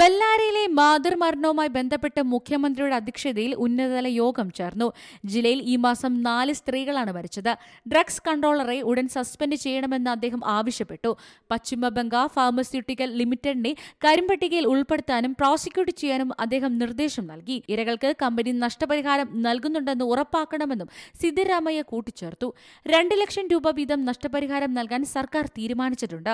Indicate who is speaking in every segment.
Speaker 1: ബെല്ലാരിയിലെ മാതൃമരണവുമായി ബന്ധപ്പെട്ട് മുഖ്യമന്ത്രിയുടെ അധ്യക്ഷതയിൽ ഉന്നതതല യോഗം ചേർന്നു. ജില്ലയിൽ ഈ മാസം നാല് സ്ത്രീകളാണ് മരിച്ചത്. ഡ്രഗ്സ് കൺട്രോളറെ ഉടൻ സസ്പെൻഡ് ചെയ്യണമെന്ന് അദ്ദേഹം ആവശ്യപ്പെട്ടു. പശ്ചിമ ബംഗാൾ ഫാർമസ്യൂട്ടിക്കൽ ലിമിറ്റഡിനെ കരിമ്പട്ടികയിൽ ഉൾപ്പെടുത്താനും പ്രോസിക്യൂട്ട് ചെയ്യാനും അദ്ദേഹം നിർദ്ദേശം നൽകി. ഇരകൾക്ക് കമ്പനി നഷ്ടപരിഹാരം നൽകുന്നുണ്ടെന്ന് ഉറപ്പാക്കണമെന്നും സിദ്ധരാമയ്യ കൂട്ടിച്ചേർത്തു. രണ്ട് ലക്ഷം രൂപ വീതം നഷ്ടപരിഹാരം നൽകാൻ സർക്കാർ തീരുമാനിച്ചിട്ടുണ്ട്.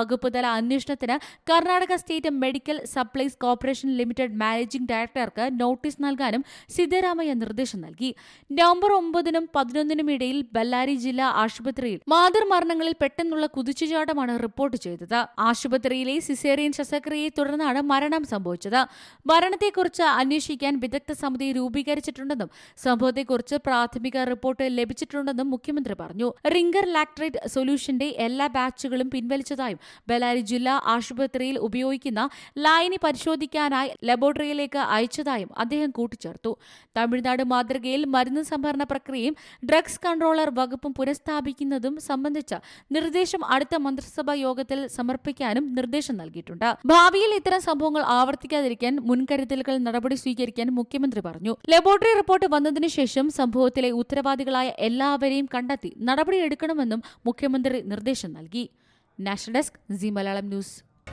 Speaker 1: വകുപ്പ് തല അന്വേഷണത്തിന് Karnataka state medical supplies corporation limited managing ഡയറക്ടർക്ക് നോട്ടീസ് നൽകാനും സിദ്ധരാമയ്യ നിർദ്ദേശം നൽകി. നവംബർ ഒമ്പതിനും പതിനൊന്നിനും ഇടയിൽ ബല്ലാരി ജില്ലാ ആശുപത്രിയിൽ മാതൃമരണങ്ങളിൽ പെട്ടെന്നുള്ള കുതിച്ചുചാട്ടമാണ് റിപ്പോർട്ട് ചെയ്തത്. ആശുപത്രിയിലെ സിസേറിയൻ ശസ്ത്രക്രിയയെ തുടർന്നാണ് മരണം സംഭവിച്ചത്. മരണത്തെക്കുറിച്ച് അന്വേഷിക്കാൻ വിദഗ്ധ സമിതി രൂപീകരിച്ചിട്ടുണ്ടെന്നും സംഭവത്തെക്കുറിച്ച് പ്രാഥമിക റിപ്പോർട്ട് ലഭിച്ചിട്ടുണ്ടെന്നും മുഖ്യമന്ത്രി പറഞ്ഞു. റിംഗർ ലാക്ട്രേറ്റ് സൊല്യൂഷന്റെ എല്ലാ ബാച്ചുകളും പിൻവലിച്ചതായും ബലാരി ജില്ലാ ആശുപത്രിയിൽ ഉപയോഗിക്കുന്ന ലായനി പരിശോധിക്കാനായി ലബോറട്ടറിയിലേക്ക് അയച്ചതായും അദ്ദേഹം കൂട്ടിച്ചേർത്തു. തമിഴ്നാട് മാതൃകയിൽ മരുന്ന് സംഭരണ പ്രക്രിയയും ഡ്രഗ്സ് കൺട്രോളർ വകുപ്പും പുനഃസ്ഥാപിക്കുന്നതും സംബന്ധിച്ച നിർദ്ദേശം അടുത്ത മന്ത്രിസഭാ യോഗത്തിൽ സമർപ്പിക്കാനും നിർദ്ദേശം നൽകിയിട്ടുണ്ട്. ഭാവിയിൽ ഇത്തരം സംഭവങ്ങൾ ആവർത്തിക്കാതിരിക്കാൻ മുൻകരുതലുകൾ നടപടി സ്വീകരിക്കാൻ മുഖ്യമന്ത്രി പറഞ്ഞു. ലബോറട്ടറി റിപ്പോർട്ട് വന്നതിനു ശേഷം സംഭവത്തിലെ ഉത്തരവാദികളായ എല്ലാവരെയും കണ്ടെത്തി നടപടിയെടുക്കണമെന്നും മുഖ്യമന്ത്രി നിർദ്ദേശം നൽകി. National desk G Malayalam news.